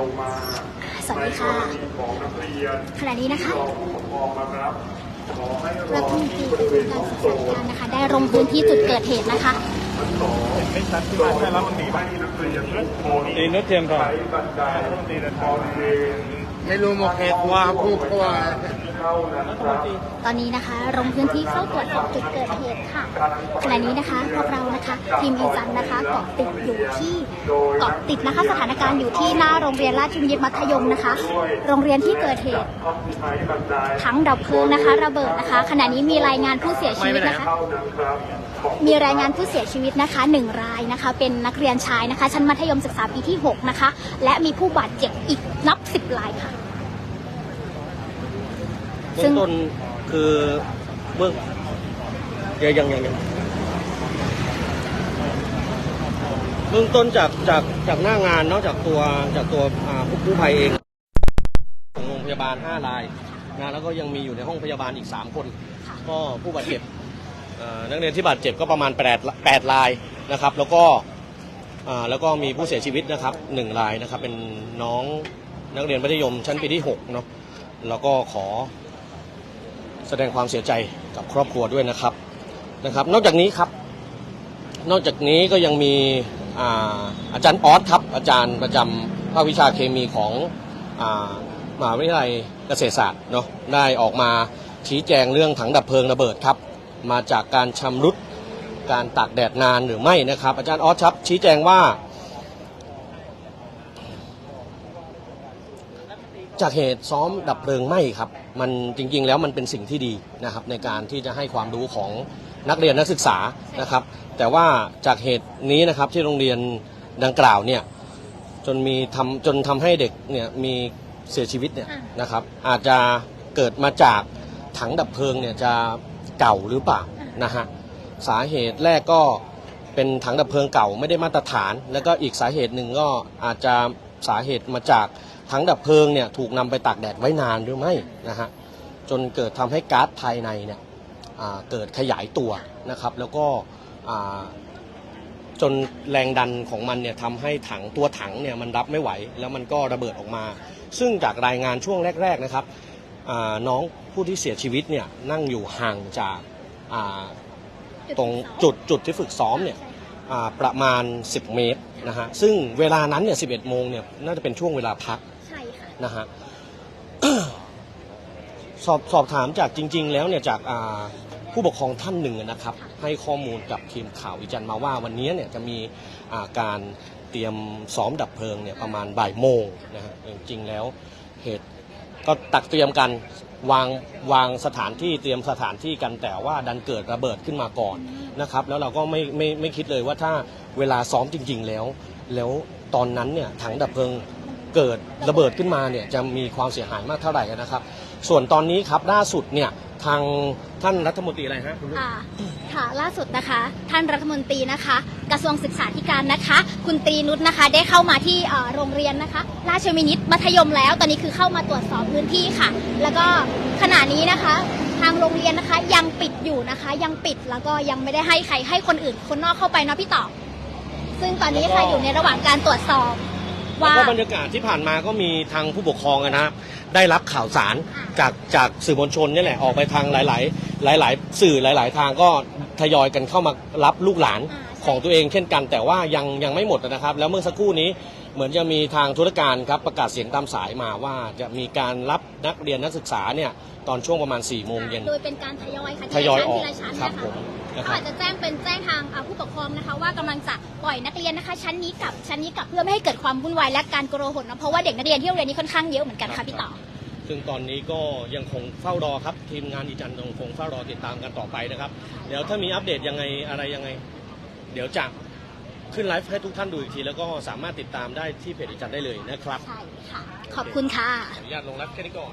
ลงมาสวัสดีค่ะในกรณีของนักเรียนขณะนี้นะคะรอผู้ปกครองมารับขอให้รรัอฐมนตรีที่บริเวณกาห้รองศึกโถษางการนะคะ ได้ลงพื้นที่จุดเกิดเหตุนะคะชั้นสองไม่ชัดที่โดมายใช่รัฐมนตรีป่ะให้นักเรียนทุกคนตีนุชเทียมทองใช้บันไดบริเวณ ไม่รู้โมเคตัวผู้พวกเข้านะครับตอนนี้นะคะลงพื้นที่เข้าตรวจสอบจุดเกิดเหตุค่ะขณะนี้นะคะพวกเรานะคะทีมอีจันนะคะเกาะติดอยู่ที่เกาะติดนะคะสถานการณ์อยู่ที่หน้าโรงเรียนราชวินิตมัธยมนะคะ โรงเรียนที่เกิดเหตุทั้งดับเพลิงนะคะ ระเบิดนะคะ ขณะนี้มีรายงานผู้เสียชีวิตนะคะ เข้านะครับขอบมีรายงานผู้เสียชีวิตนะคะหนึ่งรายนะคะ เป็นนักเรียนชายนะคะ ชั้นมัธยมศึกษาปีที่ 6 นะคะ และมีผู้บาดเจ็บอีกนับสิบรายค่ะซึ่เบื้องงต้นคือเบื้องยังยังยังยังเบื้องต้นจากจากจากหน้างานนอกจากตัวจากตัวอ่าผู้กู้ภัยเองของโรงพยาบาล5รายนะแล้วก็ยังมีอยู่ในห้องพยาบาลอีก 3 คน ก็ผู้บาดเจ็บเอ่อ นักเรียนที่บาดเจ็บก็ประมาณ8 8รายนะครับ แล้วก็แล้วก็มีผู้เสียชีวิตนะครับ1รายนะครับ เป็นน้องนักเรียนมัธยมชั้นปีที่6เนาะแล้วก็ขอแสดงความเสียใจกับครอบครัวด้วยนะครับนะครับ นอกจากนี้ครับ นอกจากนี้ก็ยังมีอาอาจารย์ออสครับ อาจารย์ประจำภาควิชาเคมีของอมหาวิทยาลัยเกษตรศาสตร์เนาะได้ออกมาชี้แจงเรื่องถังดับเพลิงระเบิดครับ มาจากการชำรุดการตากแดดนานหรือไม่นะครับ อาจารย์ออสครับชี้แจงว่า จากเหตุซ้อมดับเพลิงไหม้ครับ มันจริงๆแล้วมันเป็นสิ่งที่ดีนะครับ ในการที่จะให้ความรู้ของนักเรียนนักศึกษานะครับ แต่ว่าจากเหตุนี้นะครับที่โรงเรียนดังกล่าวเนี่ยจนมีทำจนทำให้เด็กเนี่ยมีเสียชีวิตเนี่ยนะครับ อาจจะเกิดมาจากถังดับเพลิงเนี่ยจะ เก่าหรือเปล่านะฮะสาเหตุแรกก็เป็นถังดับเพลิงเก่าไม่ได้มาตรฐาน แล้วก็อีกสาเหตุหนึ่งก็อาจจะสาเหตุมาจากถังดับเพลิงเนี่ยถูกนำไปตากแดดไว้นานหรือไม่นะฮะจนเกิดทำให้ก๊าซภายในเนี่ยเกิดขยายตัวนะครับแล้วก็จนแรงดันของมันเนี่ยทำให้ถังตัวถังเนี่ยมันรับไม่ไหว แล้วมันก็ระเบิดออกมา ซึ่งจากรายงานช่วงแรก ๆนะครับ น้องผู้ที่เสียชีวิตเนี่ยนั่งอยู่ห่างจากอ่าตรงจุดจุดที่ฝึกซ้อมเนี่ยอ่าประมาณ 10 เมตรนะฮะซึ่งเวลานั้นเนี่ย11โมงเนี่ยน่าจะเป็นช่วงเวลาพักใช่ค่ะนะฮะสอบสอบถามจากจริง ๆ แล้วเนี่ยจากอ่าผู้ปกครองท่านหนึ่งนะครับ ให้ข้อมูลกับทีมข่าววิจันมาว่าวันนี้เนี่ยจะมีอ่าการเตรียมซ้อมดับเพลิงเนี่ยประมาณบ่ายโมงนะฮะจริงๆแล้วเหตุ ก็ตักเตรียมกันวางวางสถานที่เตรียมสถานที่กันแต่ว่าดันเกิดระเบิดขึ้นมาก่อนนะครับ แล้วเราก็ไม่ไม่ไม่คิดเลยว่าถ้าเวลาซ้อมจริง ๆ แล้ว แล้วตอนนั้นเนี่ยถังดับเพลิงเกิดระเบิดขึ้นมาเนี่ยจะมีความเสียหายมากเท่าไหร่นะครับ ส่วนตอนนี้ครับล่าสุดเนี่ยทาง ท่านรัฐมนตรีอะไรฮะคุณลูก อ่าค่ะล่าสุดนะคะ ท่านรัฐมนตรีนะคะ กระทรวงศึกษาธิการนะคะ คุณตรีนุชนะคะ ได้เข้ามาที่เอ่อโรงเรียนนะคะ ราชวินิตมัธยมแล้ว ตอนนี้คือเข้ามาตรวจสอบพื้นที่ค่ะ แล้วก็ขณะนี้นะคะ ทางโรงเรียนนะคะยังปิดอยู่นะคะ ยังปิดแล้วก็ยังไม่ได้ให้ใครให้คนอื่นคนนอกเข้าไปเนาะพี่ต่อ ซึ่งตอนนี้ค่ะอยู่ในระหว่างการตรวจสอบแล้ วว่าก็บรรยากาศที่ผ่านมาก็มีทางผู้ปกครองอะนะครับได้รับข่าวสารจากจากสื่อมวลชนนี่แหละออกไปทางหลาย ๆ หลาย ๆ สื่อหลาย ๆ ทางก็ทยอยกันเข้ามารับลูกหลานอ่าของตัวเองเช่นกัน แต่ว่ายังยังไม่หมดนะครับ แล้วเมื่อสักครู่นี้เหมือนจะมีทางธุรการครับประกาศเสียงตามสายมาว่าจะมีการรับนักเรียนนักศึกษาเนี่ยตอนช่วงประมาณ4ี่โมงเย็นโดยเป็นการทยอยค่ะทยอยออกทีละชั้นครับทีผละม ชั้นนะนะคะครับอาจจะแจ้งเป็นแจ้งทางอ่าผู้ปกครองนะคะ ว่ากำลังจะปล่อยนักเรียนนะคะ ชั้นนี้กลับชั้นนี้กลับเพื่อไม่ให้เกิดความวุ่นวายและการโกลาหลนะเพราะว่าเด็กนักเรียนที่โรงเรียนนี้ค่อนข้างเยอะเหมือนกันค่ะพี่ต่อซึ่งตอนนี้ก็ยังคงเฝ้ารอครับ ทีมงานอีจันยังคงเฝ้ารอติดตามกันต่อไปนะครับ เดี๋ยวถ้ามีอัปเดตยังไงอะไรยังไง เดี๋ยวจะขึ้นไลฟ์ให้ทุกท่านดูอีกที แล้วก็สามารถติดตามได้ที่เพจอีจันได้เลยนะครับใช่ค่ะขอบคุณค่ะขออนุญาตลงไลฟ์แค่นี้ก่อน